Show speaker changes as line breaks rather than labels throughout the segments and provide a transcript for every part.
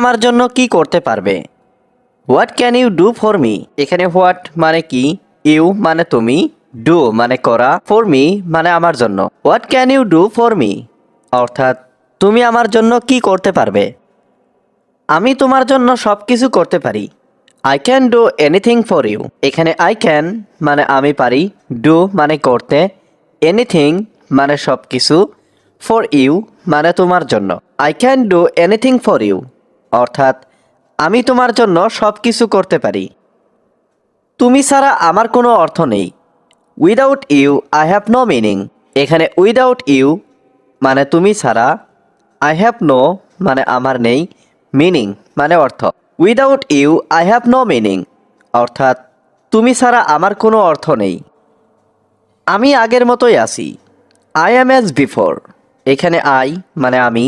আমার জন্য কি করতে পারবে? What can you do for me এখানে হোয়াট মানে কি? ইউ মানে তুমি। ডু মানে করা। ফর মি মানে আমার জন্য। What can you do for me অর্থাৎ, তুমি আমার জন্য কি করতে পারবে? আমি তোমার জন্য সব কিছু করতে পারি। I can do anything for you এখানে আই ক্যান মানে আমি পারি। ডু মানে করতে। এনিথিং মানে সব কিছু ফর ইউ মানে তোমার জন্য। I can do anything for you অর্থাৎ, আমি তোমার জন্য সব কিছু করতে পারি। তুমি ছাড়া আমার কোনো অর্থ নেই। Without you I have no meaning এখানে উইদাউট ইউ মানে তুমি ছাড়া। আই হ্যাভ নো মানে আমার নেই। মিনিং মানে অর্থ। Without you I have no meaning অর্থাৎ, তুমি ছাড়া আমার কোনো অর্থ নেই। আমি আগের মতোই আছি। আই অ্যাম অ্যাজ বিফোর এখানে আই মানে আমি।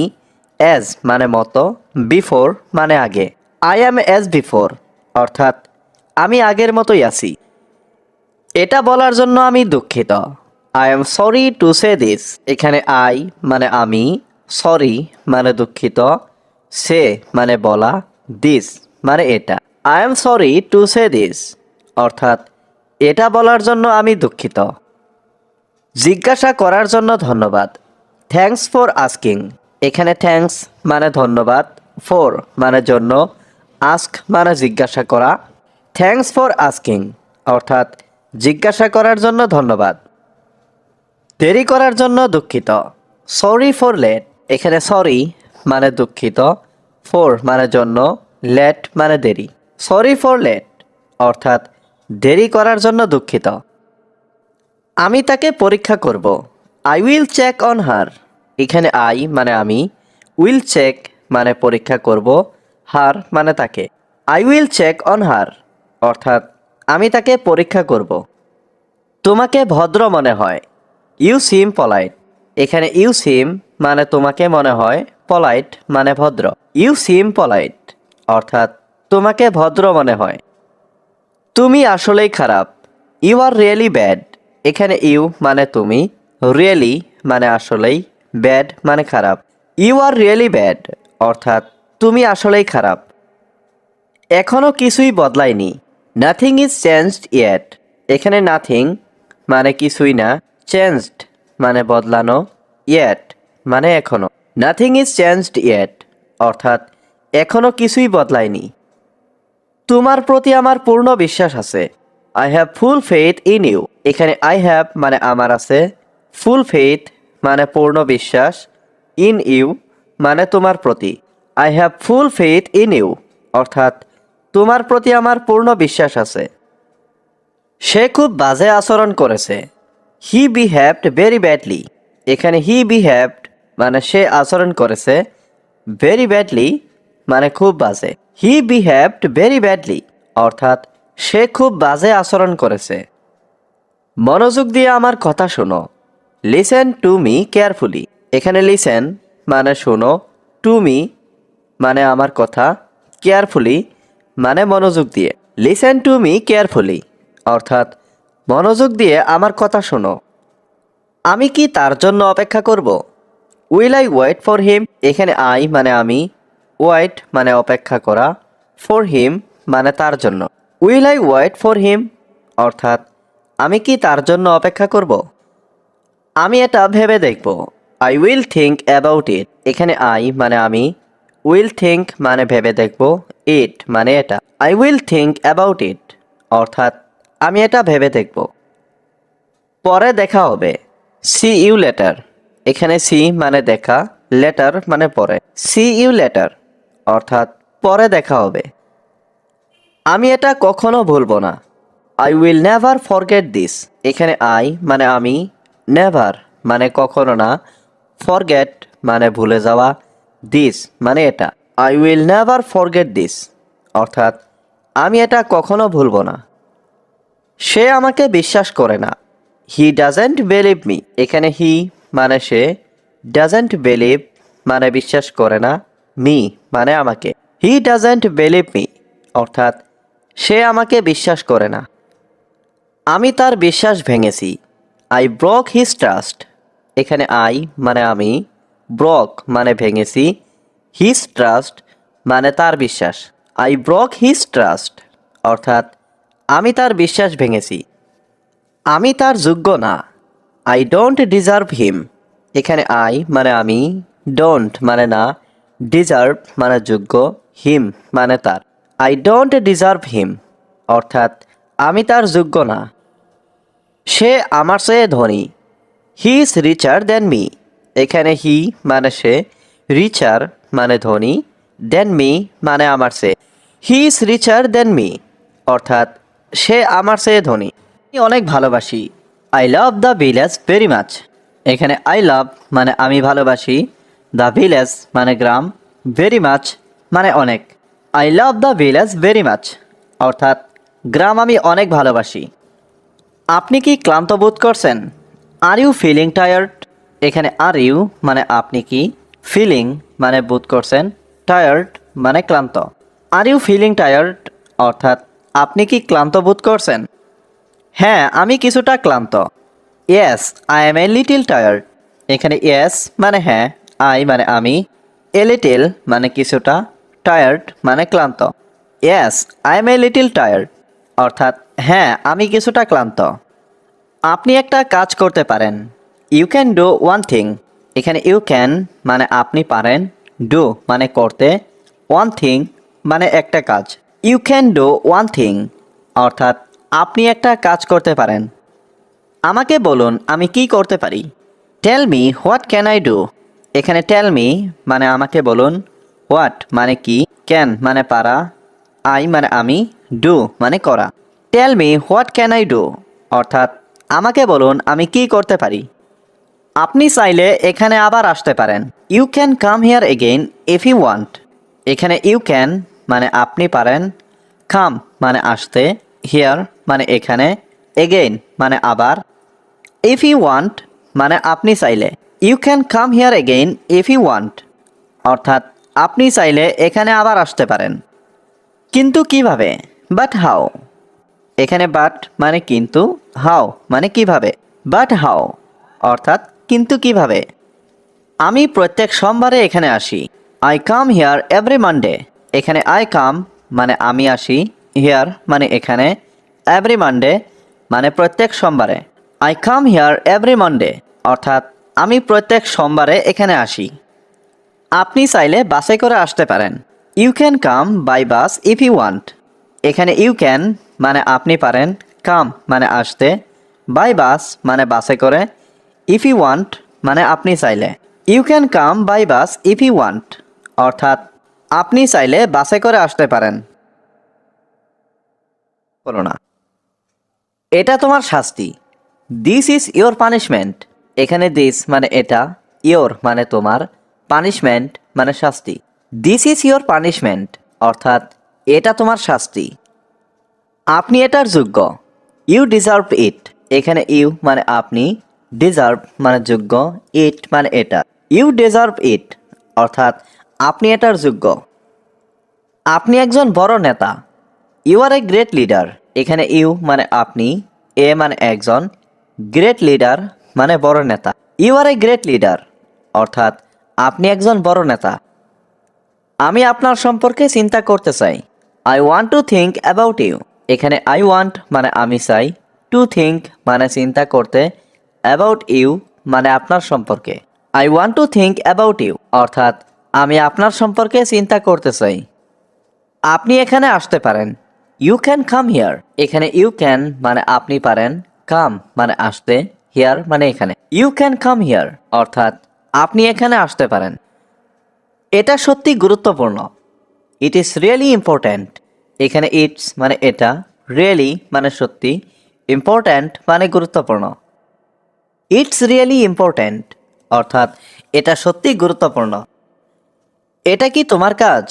অ্যাজ মানে মতো বিফোর মানে আগে। আই অ্যাম অ্যাজ বিফোর অর্থাৎ আমি আগের মতোই আছি। এটা বলার জন্য আমি দুঃখিত। I am sorry to say this এখানে আই মানে আমি সরি মানে দুঃখিত। সে মানে বলা দিস মানে এটা। I am sorry to say this অর্থাৎ এটা বলার জন্য আমি দুঃখিত। জিজ্ঞাসা করার জন্য ধন্যবাদ। থ্যাঙ্কস ফর আস্কিং এখানে থ্যাংকস মানে ধন্যবাদ ফর মানে জন্য আস্ক মানে জিজ্ঞাসা করা থ্যাংকস ফর আস্কিং অর্থাৎ জিজ্ঞাসা করার জন্য ধন্যবাদ, দেরি করার জন্য দুঃখিত সরি ফর লেট এখানে সরি মানে দুঃখিত ফর মানে জন্য লেট মানে দেরি সরি ফর লেট অর্থাৎ দেরি করার জন্য দুঃখিত, আমি তাকে পরীক্ষা করব I will check on her এখানে আই মানে আমি উইল চেক মানে পরীক্ষা করব হার মানে তাকে। I will check on her অর্থাৎ আমি তাকে পরীক্ষা করব। তোমাকে ভদ্র মনে হয় ইউ সিম পলাইট এখানে ইউ সিম মানে তোমাকে মনে হয় পলাইট মানে ভদ্র। ইউ সিম পলাইট অর্থাৎ তোমাকে ভদ্র মনে হয়। তুমি আসলেই খারাপ ইউ আর রিয়েলি ব্যাড এখানে ইউ মানে তুমি রিয়েলি মানে আসলেই ব্যাড মানে খারাপ। ইউ আর রিয়েলি ব্যাড, অর্থাৎ তুমি আসলেই খারাপ। এখনও কিছুই বদলায়নি। Nothing is changed yet. এখানে নাথিং মানে কিছুই না, চেঞ্জড মানে বদলানো, ইয়েট মানে এখনও নাথিং ইজ চেঞ্জড ইয়েট, অর্থাৎ এখনও কিছুই বদলায়নি। তোমার প্রতি আমার পূর্ণ বিশ্বাস আছে। I have full faith in you. এখানে আই হ্যাভ মানে আমার আছে, ফুল ফেথ মানে পূর্ণ বিশ্বাস ইন ইউ মানে তোমার প্রতি। I have full faith in you অর্থাৎ তোমার প্রতি আমার পূর্ণ বিশ্বাস আছে। সে খুব বাজে আচরণ করেছে। হি বিহেভড ভেরি ব্যাডলি এখানে হি বিহেভড মানে সে আচরণ করেছে ভেরি ব্যাডলি মানে খুব বাজে। হি বিহেভড ভেরি ব্যাডলি অর্থাৎ সে খুব বাজে আচরণ করেছে। মনোযোগ দিয়ে আমার কথা শোনো। লিসেন টু মি কেয়ারফুলি এখানে লিসেন মানে শোনো টু মি মানে আমার কথা কেয়ারফুলি মানে মনোযোগ দিয়ে। লিসেন টু মি কেয়ারফুলি অর্থাৎ মনোযোগ দিয়ে আমার কথা শোনো। আমি কি তার জন্য অপেক্ষা করব? Will I wait for him এখানে আই মানে আমি ওয়েট মানে অপেক্ষা করা ফর হিম মানে তার জন্য। Will I wait for him অর্থাৎ আমি কি তার জন্য অপেক্ষা করব? আমি এটা ভেবে দেখব। I will think about it এখানে আই মানে আমি। উইল থিঙ্ক মানে ভেবে দেখব। ইট মানে এটা। I will think about it অর্থাৎ আমি এটা ভেবে দেখব। পরে দেখা হবে। সি ইউ লেটার এখানে সি মানে দেখা লেটার মানে পরে। সি ইউ লেটার অর্থাৎ পরে দেখা হবে। আমি এটা কখনো ভুলবো না। I will never forget this এখানে আই মানে আমি। নেভার মানে কখনো না। ফরগেট মানে ভুলে যাওয়া। দিস মানে এটা। I will never forget this অর্থাৎ, আমি এটা কখনো ভুলব না। সে আমাকে বিশ্বাস করে না। হি ডাজেন্ট বিলিভ মি এখানে হি মানে সে ডাজেন্ট বিলিভ মানে বিশ্বাস করে না। মি মানে আমাকে। হি ডাজেন্ট বিলিভ মি অর্থাৎ, সে আমাকে বিশ্বাস করে না। আমি তার বিশ্বাস ভেঙেছি। আই ব্রক হিজ ট্রাস্ট এখানে আই মানে আমি। ব্রক মানে ভেঙেছি। হিজ ট্রাস্ট মানে তার বিশ্বাস। আই ব্রক হিজ ট্রাস্ট অর্থাৎ আমি তার বিশ্বাস ভেঙেছি। আমি তার যোগ্য না। আই ডোন্ট ডিজার্ভ হিম এখানে আই মানে আমি। ডোন্ট মানে না। ডিজার্ভ মানে যোগ্য। হিম মানে তার। আই ডোন্ট ডিজার্ভ হিম অর্থাৎ আমি তার যোগ্য না। সে আমার চেয়ে ধনী। হি ইজ রিচার দেন মি এখানে হি মানে সে রিচার মানে ধনী দেন মি মানে আমার চেয়ে। হি ইজ রিচার দেন মি অর্থাৎ সে আমার চেয়ে ধনী। আমি অনেক ভালোবাসি। I love the village very much এখানে আই লাভ মানে আমি ভালোবাসি। দ্য ভিলেজ মানে গ্রাম ভেরি মাচ মানে অনেক। I love the village very much অর্থাৎ গ্রাম আমি অনেক ভালোবাসি। আপনি কি ক্লান্ত বোধ করছেন? আর ইউ ফিলিং টায়ার্ড এখানে আর ইউ মানে আপনি কি? ফিলিং মানে বোধ করছেন। টায়ার্ড মানে ক্লান্ত। আর ইউ ফিলিং টায়ার্ড অর্থাৎ আপনি কি ক্লান্ত বোধ করছেন? হ্যাঁ আমি কিছুটা ক্লান্ত। Yes I am a little tired এখানে ইয়েস মানে হ্যাঁ আই মানে আমি। এ লিটিল মানে কিছুটা। টায়ার্ড মানে ক্লান্ত। Yes I am a little tired অর্থাৎ হ্যাঁ আমি কিছুটা ক্লান্ত। আপনি একটা কাজ করতে পারেন। You can do one thing এখানে ইউ ক্যান মানে আপনি পারেন ডু মানে করতে ওয়ান থিং মানে একটা কাজ। You can do one thing অর্থাৎ আপনি একটা কাজ করতে পারেন। আমাকে বলুন, আমি কি করতে পারি? Tell me what can I do এখানে টেল মি মানে আমাকে বলুন হোয়াট মানে কি ক্যান মানে পারা আই মানে আমি ডু মানে করা। Tell me what can I do অর্থাৎ, আমাকে বলুন, আমি কি করতে পারি? আপনি চাইলে এখানে আবার আসতে পারেন। You can come here again if you want এখানে ইউ ক্যান মানে আপনি পারেন। কাম মানে আসতে। হিয়ার মানে এখানে। এগেইন মানে আবার। ইফ ইউ ওয়ান্ট মানে আপনি চাইলে। You can come here again if you want অর্থাৎ, আপনি চাইলে এখানে আবার আসতে পারেন। কিন্তু কীভাবে? বাট হাও এখানে বাট মানে কিন্তু হাও মানে কীভাবে? বাট হাও অর্থাৎ কিন্তু কীভাবে? আমি প্রত্যেক সোমবারে এখানে আসি। I come here every Monday এখানে আই কাম মানে আমি আসি হিয়ার মানে এখানে এভরি মানডে মানে প্রত্যেক সোমবারে। I come here every Monday অর্থাৎ আমি প্রত্যেক সোমবারে এখানে আসি। আপনি চাইলে বাসে করে আসতে পারেন। You can come by bus if you want এখানে ইউ ক্যান মানে আপনি পারেন কাম মানে আসতে, বাই বাস মানে বাসে করে ইফ ইউ ওয়ান্ট মানে আপনি চাইলে। You can come by bus if you want অর্থাৎ আপনি চাইলে বাসে করে আসতে পারেন। বলো না। এটা তোমার শাস্তি। দিস ইজ ইয়োর পানিশমেন্ট এখানে দিস মানে এটা ইয়োর মানে তোমার পানিশমেন্ট মানে শাস্তি। দিস ইজ ইয়োর পানিশমেন্ট অর্থাৎ এটা তোমার শাস্তি। আপনি এটার যোগ্য। ইউ ডিজার্ভ ইট এখানে ইউ মানে আপনি ডিজার্ভ মানে যোগ্য ইট মানে এটা। ইউ ডিজার্ভ ইট অর্থাৎ আপনি এটার যোগ্য। আপনি একজন বড় নেতা। You are a great leader এখানে ইউ মানে আপনি, এ মানে একজন গ্রেট লিডার মানে বড় নেতা। You are a great leader অর্থাৎ আপনি একজন বড় নেতা। আমি আপনার সম্পর্কে চিন্তা করতে চাই। I want to think about you এখানে আই ওয়ান্ট মানে আমি চাই টু থিঙ্ক মানে চিন্তা করতে অ্যাবাউট ইউ মানে আপনার সম্পর্কে। I want to think about you অর্থাৎ আমি আপনার সম্পর্কে চিন্তা করতে চাই। আপনি এখানে আসতে পারেন। ইউ ক্যান কাম হিয়ার এখানে ইউ ক্যান মানে আপনি পারেন। কাম মানে আসতে হিয়ার মানে এখানে। ইউ ক্যান কাম হিয়ার অর্থাৎ আপনি এখানে আসতে পারেন। এটা সত্যি গুরুত্বপূর্ণ। ইট ইজ রিয়েলি ইম্পর্ট্যান্ট এখানে ইটস মানে এটা রিয়েলি মানে সত্যি ইম্পর্ট্যান্ট মানে গুরুত্বপূর্ণ। ইটস রিয়েলি ইম্পর্ট্যান্ট অর্থাৎ এটা সত্যি গুরুত্বপূর্ণ। এটা কি তোমার কাজ?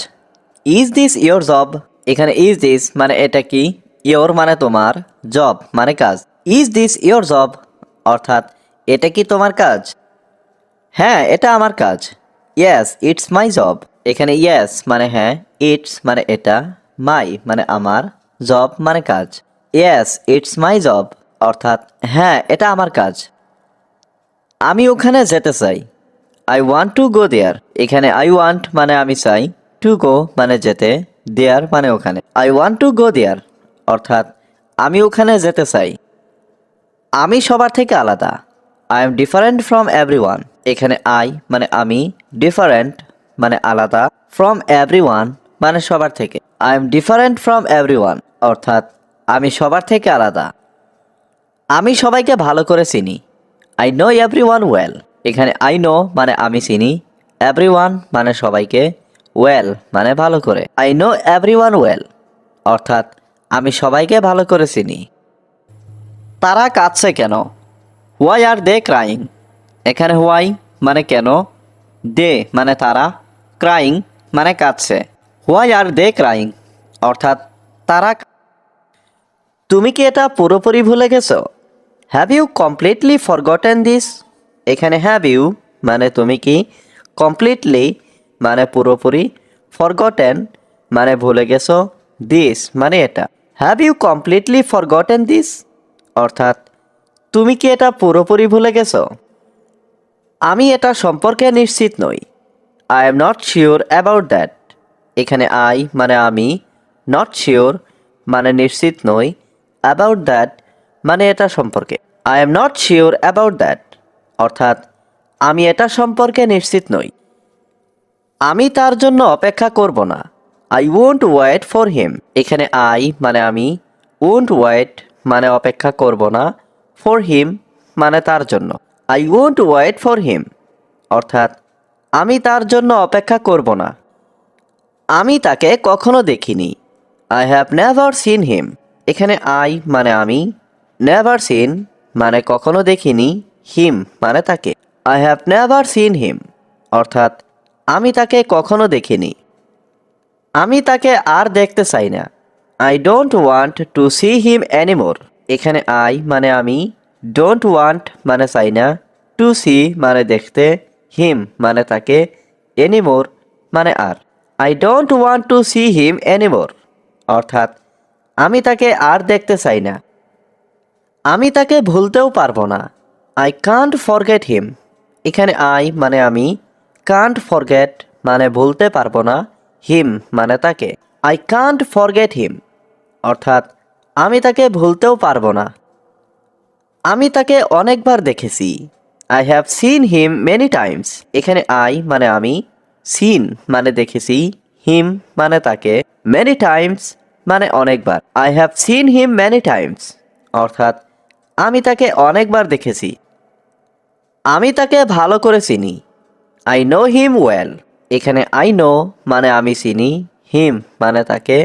ইজ দিস ইয়োর জব এখানে ইজ দিস মানে এটা কি? ইয়োর মানে তোমার জব মানে কাজ। ইজ দিস ইয়োর জব অর্থাৎ এটা কি তোমার কাজ? হ্যাঁ এটা আমার কাজ। ইয়েস ইটস মাই জব এখানে ইয়েস মানে হ্যাঁ ইটস মানে এটা। মাই মানে আমার, জব মানে কাজ। ইয়েস, ইটস মাই জব, অর্থাৎ হ্যাঁ এটা আমার কাজ। আমি ওখানে যেতে চাই। I want to go there. এখানে আই ওয়ান্ট মানে আমি চাই টু গো মানে যেতে, দেয়ার মানে ওখানে। I want to go there, অর্থাৎ আমি ওখানে যেতে চাই। আমি সবার থেকে আলাদা। I am different from every এখানে আই মানে আমি, ডিফারেন্ট মানে আলাদা, ফ্রম এভরি মানে সবার থেকে। I am different from every অর্থাৎ আমি সবার থেকে আলাদা। আমি সবাইকে ভালো করে চিনি। I know every one well এখানে আই নো মানে আমি চিনি। এভরি মানে সবাইকে ওয়েল মানে ভালো করে। I know every one well অর্থাৎ আমি সবাইকে ভালো করে চিনি। তারা কাঁদছে কেন? হোয়াই আর দে ক্রাইং এখানে হোয়াই মানে কেন? দে মানে তারা। ক্রাইং মানে কাঁদছে। Why are they crying? অর্থাৎ তারা তুমি কি এটা পুরোপুরি ভুলে গেছো? Have you completely forgotten this? এখানে হ্যাভ ইউ মানে তুমি কি কমপ্লিটলি মানে পুরোপুরি ফরগটেন মানে ভুলে গেছো দিস মানে এটা। Have you completely forgotten this? অর্থাৎ তুমি কি এটা পুরোপুরি ভুলে গেছো? আমি এটা সম্পর্কে নিশ্চিত নই। I am not sure about that. এখানে আই মানে আমি নট শিওর মানে নিশ্চিত নই অ্যাবাউট দ্যাট মানে এটা সম্পর্কে। I am not sure about that অর্থাৎ আমি এটা সম্পর্কে নিশ্চিত নই। আমি তার জন্য অপেক্ষা করব না। I won't wait for him এখানে আই মানে আমি ওয়ন্ট ওয়েট মানে অপেক্ষা করব না ফর হিম মানে তার জন্য। I won't wait for him অর্থাৎ আমি তার জন্য অপেক্ষা করব না। আমি তাকে কখনো দেখিনি। I have never seen him এখানে আই মানে আমি। নেভার সিন মানে কখনো দেখিনি। হিম মানে তাকে। I have never seen him অর্থাৎ, আমি তাকে কখনো দেখিনি। আমি তাকে আর দেখতে চাই না। I don't want to see him anymore এখানে আই মানে আমি। ডোন্ট ওয়ান্ট মানে চাই না। টু সি মানে দেখতে। হিম মানে তাকে। এনিমোর মানে আর। I don't want to see him anymore অর্থাৎ, আমি তাকে আর দেখতে চাই না। আমি তাকে ভুলতেও পারব না। আই কান্ট ফরগেট হিম এখানে আই মানে আমি কান্ট ফরগেট মানে ভুলতে পারব না হিম মানে তাকে। আই কান্ট ফরগেট হিম অর্থাৎ, আমি তাকে ভুলতেও পারব না। আমি তাকে অনেকবার দেখেছি। I have seen him many times এখানে আই মানে আমি সিন মানে দেখেছি হিম মানে তাকে মেনি টাইমস মানে অনেকবার। I have seen him many times অর্থাৎ, আমি তাকে অনেকবার দেখেছি। আমি তাকে ভালো করে চিনি। আই নো হিম ওয়েল এখানে আই নো মানে আমি চিনি হিম মানে তাকে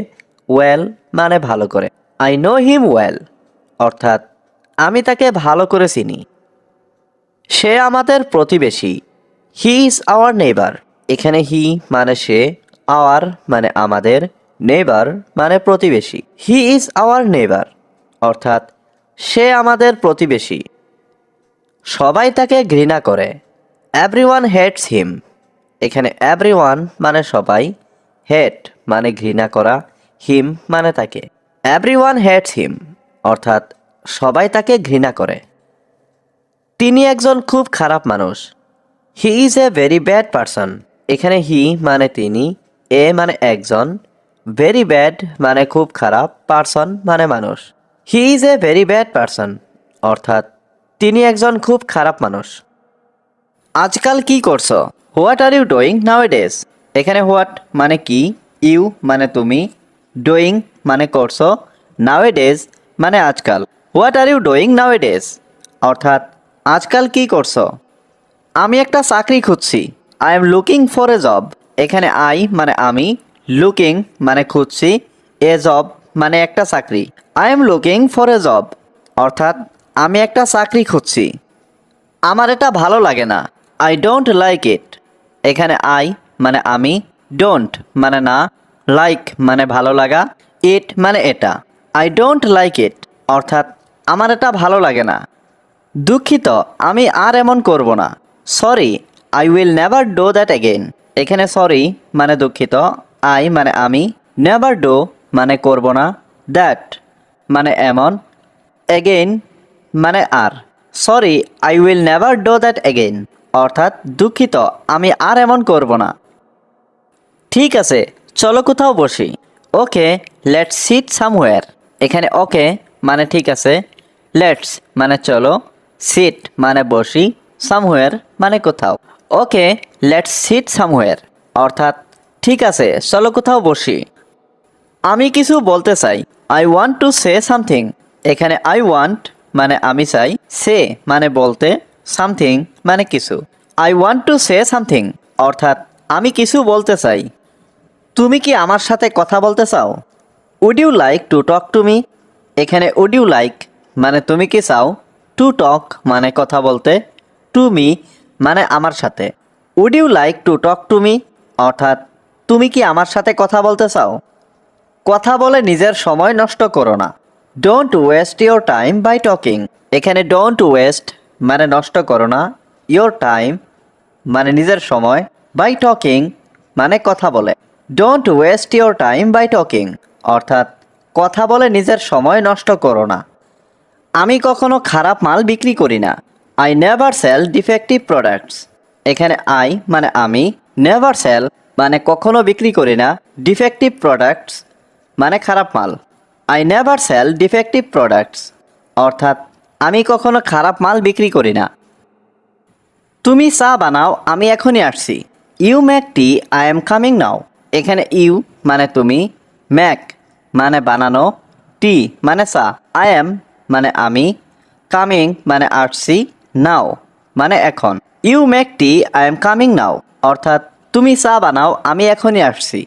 ওয়েল মানে ভালো করে। আই নো হিম ওয়েল অর্থাৎ, আমি তাকে ভালো করে চিনি। সে আমাদের প্রতিবেশী। হি ইজ আওয়ার নেইবার এখানে হি মানে সে আওয়ার মানে আমাদের নেইবার মানে প্রতিবেশী। হি ইজ আওয়ার নেইবার অর্থাৎ সে আমাদের প্রতিবেশী। সবাই তাকে ঘৃণা করে। এভরিওয়ান হেটস হিম এখানে এভরিওয়ান মানে সবাই হেট মানে ঘৃণা করা হিম মানে তাকে। এভরিওয়ান হেটস হিম অর্থাৎ সবাই তাকে ঘৃণা করে। তিনি একজন খুব খারাপ মানুষ। He is a very bad person এখানে হি মানে তিনি, এ মানে একজন ভেরি ব্যাড মানে খুব খারাপ পার্সন মানে মানুষ। He is a very bad person অর্থাৎ তিনি একজন খুব খারাপ মানুষ। আজকাল কি করছ? What are you doing nowadays এখানে হোয়াট মানে কি ইউ মানে তুমি ডুইং মানে করছ নাও ডেজ মানে আজকাল। What are you doing nowadays অর্থাৎ আজকাল কি করছ? আমি একটা চাকরি খুঁজছি। I am looking for a job এখানে আই মানে আমি লুকিং মানে খুঁজছি এ জব মানে একটা চাকরি। I am looking for a job অর্থাৎ, আমি একটা চাকরি খুঁজছি। আমার এটা ভালো লাগে না। আই ডোন্ট লাইক ইট এখানে আই মানে আমি ডোন্ট মানে না লাইক মানে ভালো লাগা ইট মানে এটা। আই ডোন্ট লাইক ইট অর্থাৎ, আমার এটা ভালো লাগে না। দুঃখিত, আমি আর এমন করব না। Sorry I will never do that again এখানে সরি মানে দুঃখিত আই মানে আমি নেভার ডো মানে করব না দ্যাট মানে এমন এগেইন মানে আর। Sorry I will never do that again অর্থাৎ দুঃখিত, আমি আর এমন করব না। ঠিক আছে, চলো কোথাও বসি। ওকে লেটস সিট সামওয়্যার এখানে ওকে মানে ঠিক আছে লেটস মানে চলো সিট মানে বসি সামওয়্যার মানে কোথাও। ওকে লেটস সিট সামওয়্যার অর্থাৎ, ঠিক আছে, চলো কোথাও বসি। আমি কিছু বলতে চাই। I want to say something এখানে আই ওয়ান্ট মানে আমি চাই সে মানে বলতে সামথিং মানে কিছু। I want to say something অর্থাৎ, আমি কিছু বলতে চাই। তুমি কি আমার সাথে কথা বলতে চাও? Would you like to talk to me এখানে উড ইউ লাইক মানে তুমি কি চাও? টু টক মানে কথা বলতে। টু মি মানে আমার সাথে। Would you like to talk to me অর্থাৎ, তুমি কি আমার সাথে কথা বলতে চাও? কথা বলে নিজের সময় নষ্ট করো না। Don't waste your time by talking এখানে ডোন্ট ওয়েস্ট মানে নষ্ট করো না। ইয়োর টাইম মানে নিজের সময় বাই টকিং মানে কথা বলে। Don't waste your time by talking অর্থাৎ, কথা বলে নিজের সময় নষ্ট করো না। আমি কখনো খারাপ মাল বিক্রি করি না। I never sell defective products এখানে আই মানে আমি নেভার সেল মানে কখনো বিক্রি করি না ডিফেক্টিভ প্রোডাক্টস মানে খারাপ মাল। I never sell defective products অর্থাৎ আমি কখনো খারাপ মাল বিক্রি করি না। তুমি চা বানাও, আমি এখনই আসছি। You make tea I am coming now এখানে ইউ মানে তুমি ম্যাক মানে বানানো টি মানে চা আই এম মানে আমি কামিং মানে আসছি। নাও মানে এখন। You make tea, I am coming now. অর্থাৎ, তুমি চা বানাও, আমি এখনই আসছি।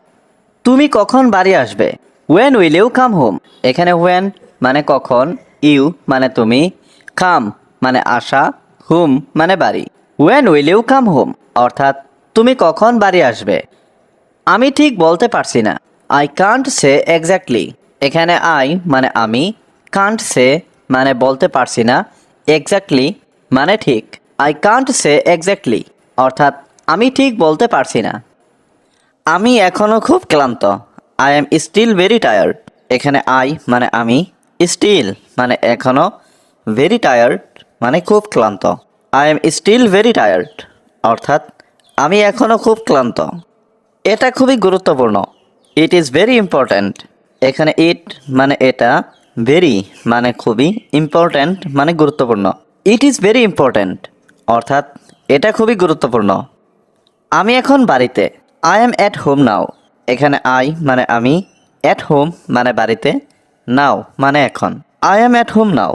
তুমি কখন বাড়ি আসবে? When will you come home এখানে ওয়েন মানে কখন, ইউ মানে তুমি, কাম মানে আসা, হোম মানে বাড়ি। When will you come home অর্থাৎ, তুমি কখন বাড়ি আসবে? আমি ঠিক বলতে পারছি না। আই কান্ট সে এক্স্যাক্টলি এখানে আই মানে আমি কান্ট সে মানে বলতে পারছি না। এক্স্যাক্টলি মানে ঠিক। আই কান্ট সে এক্স্যাক্টলি অর্থাৎ, আমি ঠিক বলতে পারছি না। আমি এখনও খুব ক্লান্ত। I am still very tired এখানে আই মানে আমি স্টিল মানে এখনও ভেরি টায়ার্ড মানে খুব ক্লান্ত। I am still very tired অর্থাৎ, আমি এখনও খুব ক্লান্ত। এটা খুবই গুরুত্বপূর্ণ। ইট ইজ ভেরি ইম্পর্ট্যান্ট এখানে ইট মানে এটা ভেরি মানে খুবই ইম্পর্ট্যান্ট মানে গুরুত্বপূর্ণ। ইট ইজ ভেরি ইম্পর্ট্যান্ট অর্থাৎ, এটা খুবই গুরুত্বপূর্ণ। আমি এখন বাড়িতে। I am at home now এখানে আই মানে আমি অ্যাট হোম মানে বাড়িতে নাও মানে এখন। I am at home now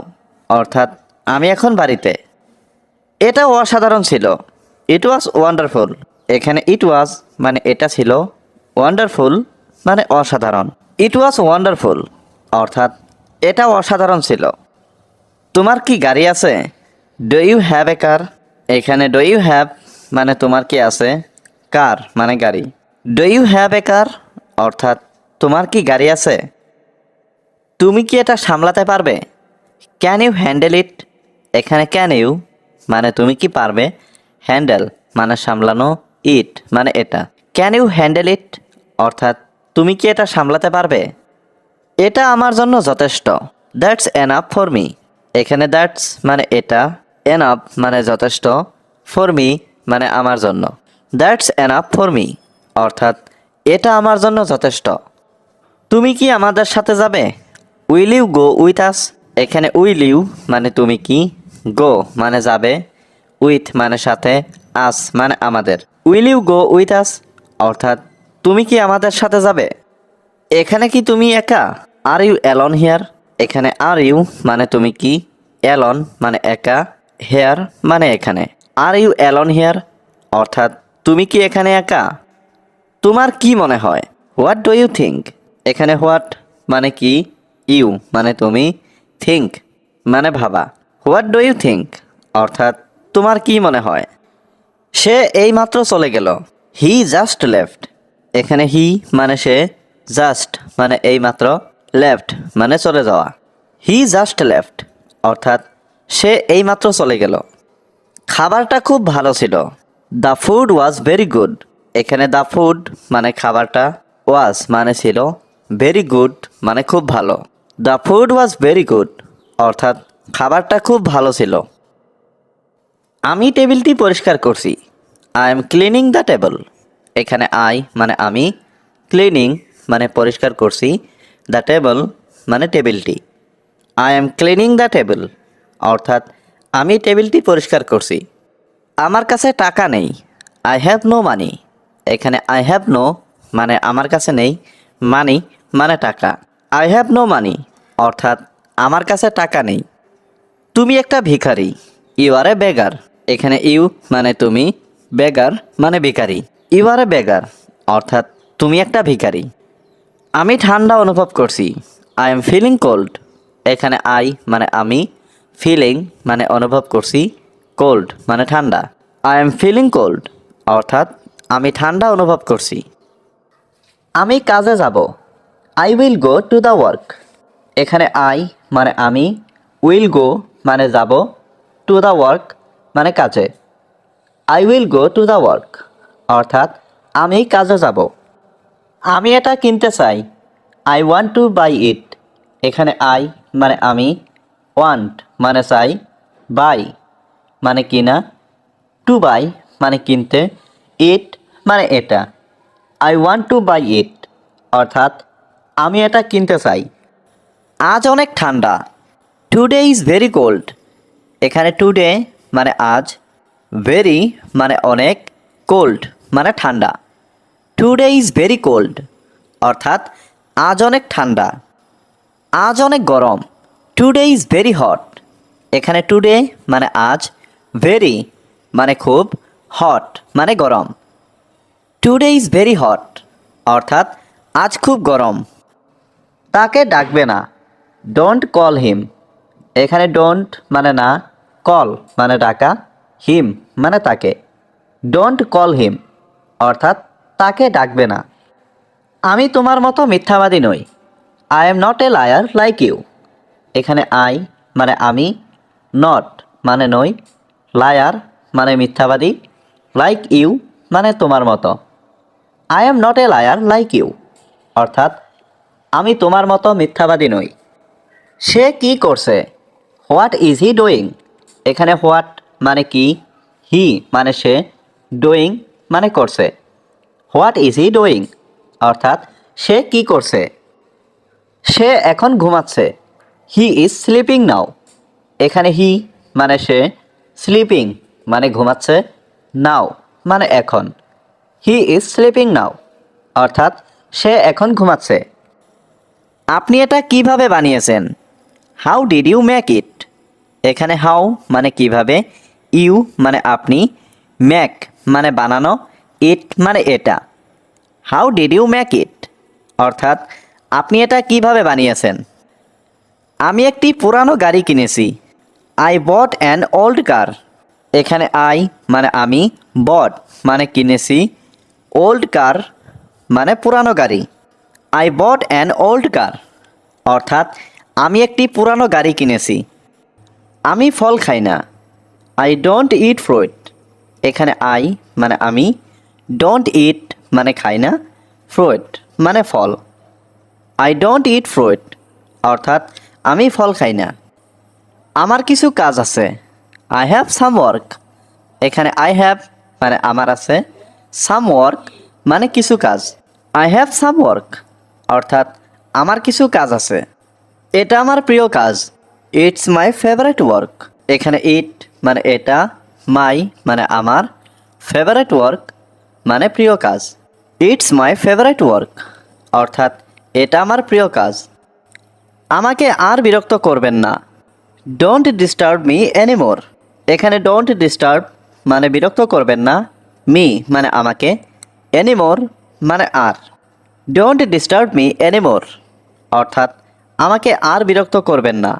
অর্থাৎ, আমি এখন বাড়িতে। এটা অসাধারণ ছিল। ইট ওয়াজ ওয়ান্ডারফুল এখানে ইট ওয়াজ মানে এটা ছিল ওয়ান্ডারফুল মানে অসাধারণ। ইট ওয়াজ ওয়ান্ডারফুল অর্থাৎ, এটা অসাধারণ ছিল। তোমার কি গাড়ি আছে? Do you have a car এখানে ডু ইউ হ্যাভ মানে তোমার কি আছে? কার মানে গাড়ি। Do you have a car অর্থাৎ তোমার কি গাড়ি আছে? তুমি কি এটা সামলাতে পারবে? ক্যান ইউ হ্যান্ডেল ইট এখানে ক্যান ইউ মানে তুমি কি পারবে? হ্যান্ডেল মানে সামলানো ইট মানে এটা। ক্যান ইউ হ্যান্ডেল ইট অর্থাৎ তুমি কি এটা সামলাতে পারবে? এটা আমার জন্য যথেষ্ট। দ্যাটস এনাফ ফর মি এখানে দ্যাটস মানে এটা। এনাফ মানে যথেষ্ট ফর মি মানে আমার জন্য। দ্যাটস এনাফ ফর মি অর্থাৎ এটা আমার জন্য যথেষ্ট। তুমি কি আমাদের সাথে যাবে? Will you go with us এখানে উইল ইউ মানে তুমি কি? গো মানে যাবে। উইথ মানে সাথে আস মানে আমাদের। Will you go with us অর্থাৎ তুমি কি আমাদের সাথে যাবে? এখানে কি তুমি একা? আর ইউ অ্যালন হিয়ার এখানে আর ইউ মানে তুমি কি? অ্যালন মানে একা। হেয়ার মানে এখানে। আর ইউ অ্যালন হেয়ার অর্থাৎ, তুমি কি এখানে একা? তোমার কি মনে হয়? হোয়াট ডু ইউ থিঙ্ক এখানে হোয়াট মানে কি? ইউ মানে তুমি? থিঙ্ক মানে ভাবা। হোয়াট ডু ইউ থিঙ্ক অর্থাৎ, তোমার কি মনে হয়? সে এইমাত্র চলে গেল। হি জাস্ট লেফট এখানে হি মানে সে জাস্ট মানে এইমাত্র লেফট মানে চলে যাওয়া। হি জাস্ট লেফট অর্থাৎ সে এইমাত্র চলে গেল। খাবারটা খুব ভালো ছিল। The food was very good এখানে দ্য ফুড মানে খাবারটা ওয়াজ মানে ছিল ভেরি গুড মানে খুব ভালো। The food was very good অর্থাৎ খাবারটা খুব ভালো ছিল। আমি টেবিলটি পরিষ্কার করছি। I am cleaning the table এখানে আই মানে আমি ক্লিনিং মানে পরিষ্কার করছি। দ্য টেবল মানে টেবিলটি। I am cleaning the table অর্থাৎ আমি টেবিলটি পরিষ্কার করছি। আমার কাছে টাকা নেই। আই হ্যাভ নো মানি এখানে আই হ্যাভ নো মানে আমার কাছে নেই। মানি মানে টাকা। আই হ্যাভ নো মানি অর্থাৎ আমার কাছে টাকা নেই। তুমি একটা ভিখারি। ইউ আর এ বেগার এখানে ইউ মানে তুমি বেগার মানে ভিখারি। ইউ আর এ বেগার অর্থাৎ তুমি একটা ভিখারি। আমি ঠান্ডা অনুভব করছি। আই এম ফিলিং কোল্ড এখানে আই মানে আমি ফিলিং মানে অনুভব করছি কোল্ড মানে ঠান্ডা। আই এম ফিলিং কোল্ড অর্থাৎ আমি ঠান্ডা অনুভব করছি। আমি কাজে যাব। I will go to the work এখানে আই মানে আমি উইল গো মানে যাব। টু দ্য ওয়ার্ক মানে কাজে। I will go to the work অর্থাৎ আমি কাজে যাব। আমি এটা কিনতে চাই। I want to buy it এখানে আই মানে আমি ওয়ান্ট মানে চাই বাই মানে কিনা টু বাই মানে কিনতে ইট মানে এটা। I want to buy it অর্থাৎ আমি এটা কিনতে চাই। আজ অনেক ঠান্ডা। টুডে ইজ ভেরি কোল্ড এখানে টুডে মানে আজ ভেরি মানে অনেক কোল্ড মানে ঠান্ডা। টুডে ইজ ভেরি কোল্ড অর্থাৎ আজ অনেক ঠান্ডা। আজ অনেক গরম। টুডে ইজ ভেরি হট এখানে টুডে মানে আজ ভেরি মানে খুব হট মানে গরম। টুডে ইজ ভেরি হট অর্থাৎ আজ খুব গরম। তাকে ডাকবে না ডোন্ট কল হিম এখানে ডোন্ট মানে না কল মানে ডাকা হিম মানে তাকে। ডোন্ট কল হিম অর্থাৎ তাকে ডাকবে না। আমি তোমার মতো মিথ্যাবাদী নই। I am not a liar like you এখানে আই মানে আমি নট মানে নই লায়ার মানে মিথ্যাবাদী লাইক ইউ মানে তোমার মতো। I am not a liar like you অর্থাৎ আমি তোমার মতো মিথ্যাবাদী নই। সে কি করছে? হোয়াট ইজ হি ডুইং এখানে হোয়াট মানে কি? হি মানে সে ডুইং মানে করছে। হোয়াট ইজ হি ডুইং অর্থাৎ সে কি করছে? সে এখন ঘুমাচ্ছে। হি ইজ স্লিপিং নাও এখানে হি মানে সে স্লিপিং মানে ঘুমাচ্ছে নাও মানে এখন। হি ইজ স্লিপিং নাও অর্থাৎ সে এখন ঘুমাচ্ছে। আপনি এটা কীভাবে বানিয়েছেন? How did you make it এখানে হাউ মানে কীভাবে ইউ মানে আপনি ম্যাক মানে বানানো ইট মানে এটা। How did you make it অর্থাৎ আপনি এটা কীভাবে বানিয়েছেন? আমি একটি পুরানো গাড়ি কিনেছি। I bought an old car এখানে আই মানে আমি বট মানে কিনেছি। ওল্ড কার মানে পুরানো গাড়ি। I bought an old car অর্থাৎ আমি একটি পুরানো গাড়ি কিনেছি। আমি ফল খাই না। আই ডোন্ট ইট ফ্রুইট এখানে আই মানে আমি ডোন্ট ইট মানে খাই না। ফ্রুইট মানে ফল। আই ডোন্ট ইট ফ্রুইট অর্থাৎ আমি ফল খাই না। আমার কিছু কাজ আছে। আই হ্যাভ সাম ওয়ার্ক এখানে আই হ্যাভ মানে আমার আছে। সাম ওয়ার্ক মানে কিছু কাজ। আই হ্যাভ সাম ওয়ার্ক অর্থাৎ আমার কিছু কাজ আছে। এটা আমার প্রিয় কাজ। ইটস মাই ফেভারিট ওয়ার্ক এখানে ইট মানে এটা মাই মানে আমার। ফেভারিট ওয়ার্ক মানে প্রিয় কাজ। ইটস মাই ফেভারিট ওয়ার্ক অর্থাৎ এটা আমার প্রিয় কাজ। আমাকে আর বিরক্ত করবেন না। ডোন্ট ডিস্টার্ব মি এনিমোর এখানে ডোন্ট ডিস্টার্ব মানে বিরক্ত করবেন না। মি মানে আমাকে। এনিমোর মানে আর। ডোন্ট ডিস্টার্ব মি এনিমোর অর্থাৎ, আমাকে আর বিরক্ত করবেন না।